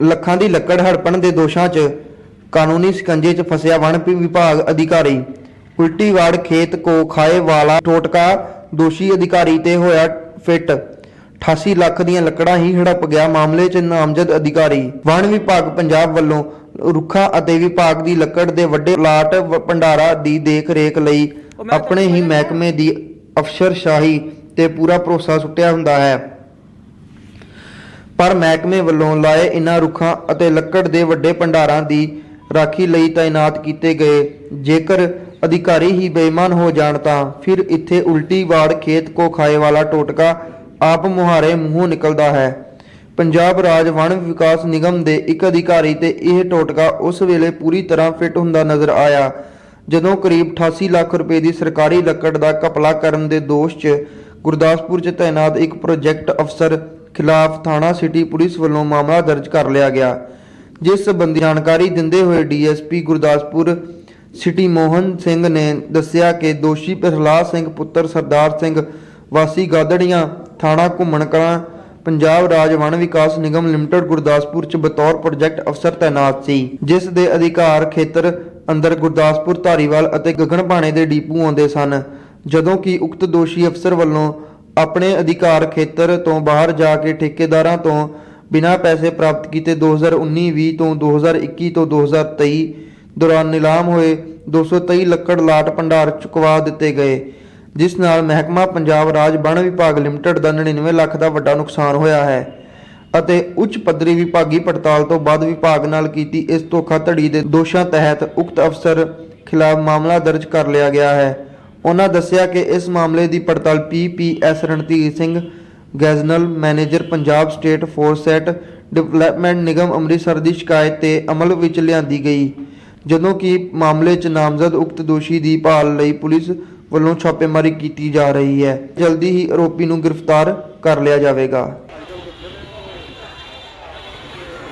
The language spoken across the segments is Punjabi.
ਲੱਖਾਂ ਦੀ ਲੱਕੜ ਹੜਪਣ ਦੇ ਦੋਸ਼ਾਂ 'ਚ ਕਾਨੂੰਨੀ ਸਕੰਜੇ 'ਚ ਫਸਿਆ ਵਣ ਵਿਭਾਗ ਅਧਿਕਾਰੀ। ਉਲਟੀਵਾੜ ਖੇਤ ਕੋ ਖਾਏ ਵਾਲਾ ਟੋਟਕਾ ਦੋਸ਼ੀ ਅਧਿਕਾਰੀ ਤੇ ਹੋਇਆ ਫਿੱਟ। 88 ਲੱਖ ਦੀਆਂ ਲੱਕੜਾਂ ਹੀ ਹੜਪ ਗਿਆ ਮਾਮਲੇ 'ਚ ਨਾਮਜ਼ਦ ਅਧਿਕਾਰੀ। ਵਣ ਵਿਭਾਗ ਪੰਜਾਬ ਵੱਲੋਂ ਰੁੱਖਾਂ ਅਤੇ ਵਿਭਾਗ ਦੀ ਲੱਕੜ ਦੇ ਵੱਡੇ ਪਲਾਟ ਭੰਡਾਰਾ ਦੀ ਦੇਖ ਰੇਖ ਲਈ ਆਪਣੇ ਹੀ ਮਹਿਕਮੇ ਦੀ ਅਫਸਰਸ਼ਾਹੀ ਤੇ ਪੂਰਾ ਭਰੋਸਾ ਸੁੱਟਿਆ ਹੁੰਦਾ ਹੈ। ਪਰ ਮਹਿਕਮੇ ਵੱਲੋਂ ਲਾਏ ਇਨ੍ਹਾਂ ਰੁੱਖਾਂ ਅਤੇ ਲੱਕੜ ਦੇ ਵੱਡੇ ਭੰਡਾਰਾਂ ਦੀ ਰਾਖੀ ਲਈ ਤਾਇਨਾਤ ਕੀਤੇ ਗਏ। ਜੇਕਰ ਅਧਿਕਾਰੀ ਹੀ ਬੇਈਮਾਨ ਹੋ ਜਾਣ ਤਾਂ ਫਿਰ ਇੱਥੇ ਉਲਟੀ ਵਾੜ ਖੇਤ ਕੋ ਖਾਏ ਵਾਲਾ ਟੋਟਕਾ ਆਪ ਮੁਹਾਰੇ ਮੂੰਹੋਂ ਨਿਕਲਦਾ ਹੈ। ਪੰਜਾਬ ਰਾਜ ਵਣ ਵਿਕਾਸ ਨਿਗਮ ਦੇ ਇੱਕ ਅਧਿਕਾਰੀ ਤੇ ਇਹ ਟੋਟਕਾ ਉਸ ਵੇਲੇ ਪੂਰੀ ਤਰ੍ਹਾਂ ਫਿੱਟ ਹੁੰਦਾ ਨਜ਼ਰ ਆਇਆ, ਜਦੋਂ ਕਰੀਬ 88 ਲੱਖ ਰੁਪਏ ਦੀ ਸਰਕਾਰੀ ਲੱਕੜ ਦਾ ਘਪਲਾ ਕਰਨ ਦੇ ਦੋਸ਼ 'ਚ ਗੁਰਦਾਸਪੁਰ 'ਚ ਤਾਇਨਾਤ ਇੱਕ ਪ੍ਰੋਜੈਕਟ ਅਫਸਰ ਖਿਲਾਫ ਥਾਣਾ ਸਿਟੀ ਪੁਲਿਸ ਵੱਲੋਂ ਮਾਮਲਾ ਦਰਜ ਕਰ ਲਿਆ ਗਿਆ, ਜਿਸ ਸੰਬੰਧੀ ਜਾਣਕਾਰੀ ਦਿੰਦੇ ਹੋਏ ਡੀਐਸਪੀ ਗੁਰਦਾਸਪੁਰ ਸਿਟੀ ਮੋਹਨ ਸਿੰਘ ਨੇ ਦੱਸਿਆ ਕਿ ਦੋਸ਼ੀ ਪ੍ਰਹਲਾਦ ਸਿੰਘ ਪੁੱਤਰ ਸਰਦਾਰ ਸਿੰਘ ਵਾਸੀ ਗਾਦੜੀਆਂ ਥਾਣਾ ਘੁੰਮਣ ਕਲਾਂ ਪੰਜਾਬ ਰਾਜ ਵਣ ਵਿਕਾਸ ਨਿਗਮ ਲਿਮਟਿਡ ਗੁਰਦਾਸਪੁਰ ਚ ਬਤੌਰ ਪ੍ਰੋਜੈਕਟ ਅਫਸਰ ਤਾਇਨਾਤ ਸੀ, ਜਿਸ ਦੇ ਅਧਿਕਾਰ ਖੇਤਰ ਅੰਦਰ ਗੁਰਦਾਸਪੁਰ ਧਾਰੀਵਾਲ ਅਤੇ ਗਗਨ ਭਾਣੇ ਦੇ ਡੀਪੂ ਆਉਂਦੇ ਸਨ, ਜਦੋਂ ਕਿ ਉਕਤ ਦੋਸ਼ੀ ਅਫਸਰ ਵੱਲੋਂ ਆਪਣੇ ਅਧਿਕਾਰ ਖੇਤਰ ਤੋਂ ਬਾਹਰ ਜਾ ਕੇ ਠੇਕੇਦਾਰਾਂ ਤੋਂ ਬਿਨਾਂ ਪੈਸੇ ਪ੍ਰਾਪਤ ਕੀਤੇ 2019-20 ਤੋਂ 2021 ਤੋਂ 2023 ਦੌਰਾਨ ਨਿਲਾਮ ਹੋਏ 223 ਲੱਕੜ ਲਾਟ ਭੰਡਾਰ ਚੁਕਵਾ ਦਿੱਤੇ ਗਏ, ਜਿਸ ਨਾਲ ਮਹਿਕਮਾ ਪੰਜਾਬ ਰਾਜ ਵਣ ਵਿਭਾਗ ਲਿਮਟਿਡ ਦਾ 99 ਲੱਖ ਦਾ ਵੱਡਾ ਨੁਕਸਾਨ ਹੋਇਆ ਹੈ ਅਤੇ ਉੱਚ ਪੱਧਰੀ ਵਿਭਾਗੀ ਪੜਤਾਲ ਤੋਂ ਬਾਅਦ ਵਿਭਾਗ ਨਾਲ ਕੀਤੀ ਇਸ ਧੋਖਾਧੜੀ ਦੇ ਦੋਸ਼ਾਂ ਤਹਿਤ ਉਕਤ ਅਫਸਰ ਖਿਲਾਫ ਮਾਮਲਾ ਦਰਜ ਕਰ ਲਿਆ ਗਿਆ ਹੈ। ਉਹਨਾਂ ਦੱਸਿਆ ਕਿ ਇਸ ਮਾਮਲੇ ਦੀ ਪੜਤਾਲ PPS Randhir Singh, general manager Punjab state forest development ਨਿਗਮ ਅੰਮ੍ਰਿਤਸਰ ਦੀ ਸ਼ਿਕਾਇਤ ਤੇ ਅਮਲ ਵਿੱਚ ਲਿਆਂਦੀ ਗਈ, ਜਦੋਂ ਕਿ ਮਾਮਲੇ 'ਚ ਨਾਮਜ਼ਦ ਉਕਤ ਦੋਸ਼ੀ ਦੀ ਭਾਲ ਲਈ ਪੁਲਿਸ ਵੱਲੋਂ ਛਾਪੇਮਾਰੀ ਕੀਤੀ ਜਾ ਰਹੀ ਹੈ। ਜਲਦੀ ਹੀ ਆਰੋਪੀ ਨੂੰ ਗ੍ਰਿਫਤਾਰ ਕਰ ਲਿਆ ਜਾਵੇਗਾ।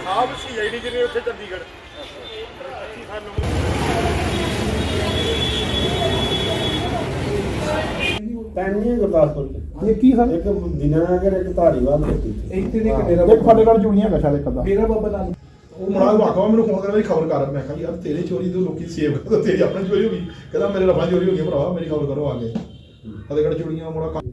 ਆਪ ਸੀ ਜਿਹੜੇ ਉੱਥੇ ਚੰਡੀਗੜ੍ਹ। 25 ਸਾਲ ਨੂੰ ਪੈਣੀ ਗੁਰਦਾਸਪੁਰ ਚ? ਇਹ ਕੀ ਸਰ? ਇੱਕ ਦਿਨਾਨਗਰ ਇੱਕ ਧਾਰੀਵਾਲ ਤੇ ਇੱਥੇ ਦੇ ਡੇਰਾ ਇੱਕ ਫਤਿਹਗੜ੍ਹ ਜੁੜੀਆਂ ਹੈਗਾ ਸ਼ਾਇਦ ਇੱਕ ਅੱਧਾ। ਮੇਰਾ ਬਾਬਾ ਲਾਲ। ਉਹ ਮੁੰਡਾ ਵਾਕਵਾ ਮੈਨੂੰ ਫੋਨ ਮੇਰੀ ਖਬਰ ਕਰ ਮੈਂ ਕਿਹਾ ਯਾਰ ਤੇਰੀ ਚੋਰੀ ਤੋਂ ਲੋਕੀ ਸੇਵ ਕਰਦੇ ਤੇਰੀ ਆਪਣੀ ਚੋਰੀ ਹੋ ਗਈ। ਕਹਿੰਦਾ ਮੇਰੇ ਰਫਾ ਚੋਰੀ ਹੋ ਗਈ ਭਰਾਵਾ ਮੇਰੀ ਖਬਰ ਕਰੋ ਆ ਕੇ। ਫਤਿਹਗੜ੍ਹ ਚੋਰੀਆਂ ਮੁੰਡਾ ਕੰਮ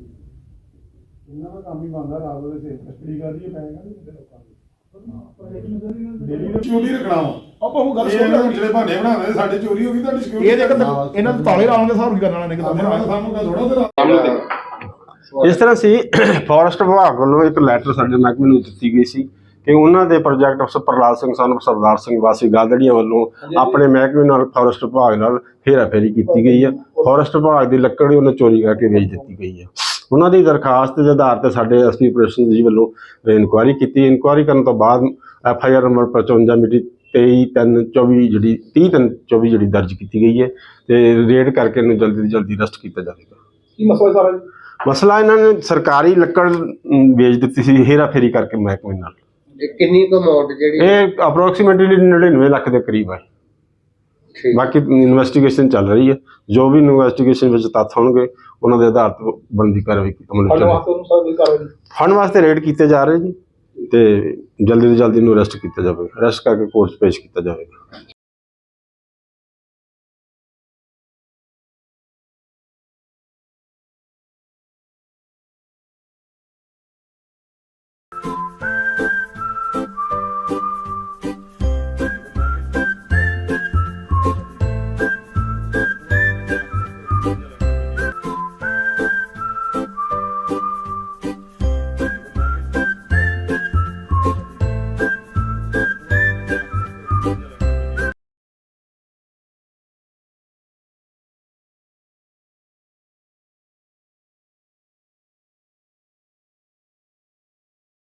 ਇਹਨਾਂ ਦਾ ਕੰਮ ਹੀ ਬੰਦਾ ਰਾਤ ਦੇ ਸੇਫ ਕਸਟਡੀ ਕਰਦੀ ਹੈ ਪੈਗਾ ਨਹੀਂ ਕਿਤੇ ਲੋਕਾਂ ਦੀ ਡੇਲੀ ਦੇ ਚੋਰੀ ਰੱਖਣਾ ਵਾ। ਆਪਾਂ ਉਹ ਗੱਲ ਇਹ ਸੁਣ ਇਹਨਾਂ ਜਿਹੜੇ ਬਹਾਨੇ ਬਣਾਉਂਦੇ ਸਾਡੇ ਚੋਰੀ ਹੋ ਗਈ ਤੁਹਾਡੀ ਸਿਕਿਉਰਿਟੀ ਇਹ ਦੇਖ ਇਹਨਾਂ ਦੇ ਤਾਲੇ ਲਾਉਣ ਦੇ ਹਿਸਾਬ ਨਹੀਂ ਕਰਨ ਵਾਲੇ ਨੇ ਕਿਤੇ ਸਾਨੂੰ ਕਹ ਥੋੜਾ ਤੇਰਾ ਇਸ ਤਰ੍ਹਾਂ ਸੀ ਫੋਰੈਸਟ ਵਿਭਾਗ ਵੱਲੋਂ ਇੱਕ ਲੈਟਰ ਸਾਡੇ ਮਹਿਕਮੇ ਨੂੰ ਦਿੱਤੀ ਗਈ ਸੀ ਕਿ ਉਹਨਾਂ ਦੇ ਪ੍ਰੋਜੈਕਟ ਅਫਸਰ ਪ੍ਰਲਾਦ ਸਿੰਘ ਸਾਨੂੰ ਸਰਦਾਰ ਸਿੰਘ ਵਾਸੀ ਗਾਦੜੀਆਂ ਵੱਲੋਂ ਆਪਣੇ ਮਹਿਕਮੇ ਨਾਲ ਫੋਰੈਸਟ ਵਿਭਾਗ ਨਾਲ ਹੇਰਾਫੇਰੀ ਕੀਤੀ ਗਈ ਹੈ ਫੋਰੈਸਟ ਵਿਭਾਗ ਦੀ ਲੱਕੜ ਹੀ ਉਹਨਾਂ ਚੋਰੀ ਕਰਕੇ ਵੇਚ ਦਿੱਤੀ ਗਈ ਹੈ ਉਹਨਾਂ ਦੀ ਦਰਖਾਸਤ ਦੇ ਆਧਾਰ ਤੇ ਸਾਡੇ ਐਸਪੀ ਆਪਰੇਸ਼ਨ ਜੀ ਵੱਲੋਂ ਇਨਕੁਆਇਰੀ ਕੀਤੀ। ਇਨਕੁਆਇਰੀ ਕਰਨ ਤੋਂ ਬਾਅਦ ਐਫ ਆਈ ਆਰ ਨੰਬਰ 55 ਮਿਤੀ 23 3 24 ਜਿਹੜੀ 30 3 24 ਜਿਹੜੀ ਦਰਜ ਕੀਤੀ ਗਈ ਹੈ ਤੇ ਰੇਡ ਕਰਕੇ ਇਹਨੂੰ ਜਲਦੀ ਤੋਂ ਜਲਦੀ ਅਰੈਸਟ ਕੀਤਾ ਜਾਵੇਗਾ। ਕੀ ਮਸਲਾ ਸਾਰਾ ਜੀ? ਮਸਲਾ ਇਹਨਾਂ ਨੇ ਸਰਕਾਰੀ ਲੱਕੜ ਅਮ, ਵੇਚ ਦਿੱਤੀ ਸੀ ਹੇਰਾ ਫੇਰੀ ਕਰਕੇ ਮਹਿਕਮੇ ਨਾਲ। ਕਿੰਨੀ ਕੁ ਅਮਾਉਂਟ ਜਿਹੜੀ ਇਹ ਅਪਰੋਕਸੀਮੇਟਲੀ 99 ਲੱਖ ਦੇ ਕਰੀਬ ਹੈ। ਠੀਕ। ਬਾਕੀ ਇਨਵੈਸਟੀਗੇਸ਼ਨ ਚੱਲ ਰਹੀ ਹੈ। ਜੋ ਵੀ ਇਨਵੈਸਟੀਗੇਸ਼ਨ ਵਿੱਚ ਤੱਥ ਹੋਣਗੇ ਉਹਨਾਂ ਦੇ ਆਧਾਰ ਤੇ ਬਣਦੀ ਕਾਰਵਾਈ ਕੀਤੀ ਅਮਲ ਵਿੱਚ ਫੜ ਲਿਆਂਦੀ। ਵਾਸਤੇ ਉਹਨੂੰ ਸਭ ਦੀ ਕਾਰਵਾਈ। ਫੰਡ ਵਾਸਤੇ ਰੇਡ ਕੀਤੇ ਜਾ ਰਹੇ ਜੀ। ਤੇ ਜਲਦੀ ਤੋਂ ਜਲਦੀ ਇਹਨੂੰ ਅਰੈਸਟ ਕੀਤਾ ਜਾਵੇ। ਅਰੈਸਟ ਕਰਕੇ ਕੋਰਟ 'ਚ ਪੇਸ਼ ਕੀਤਾ ਜਾਵੇਗਾ।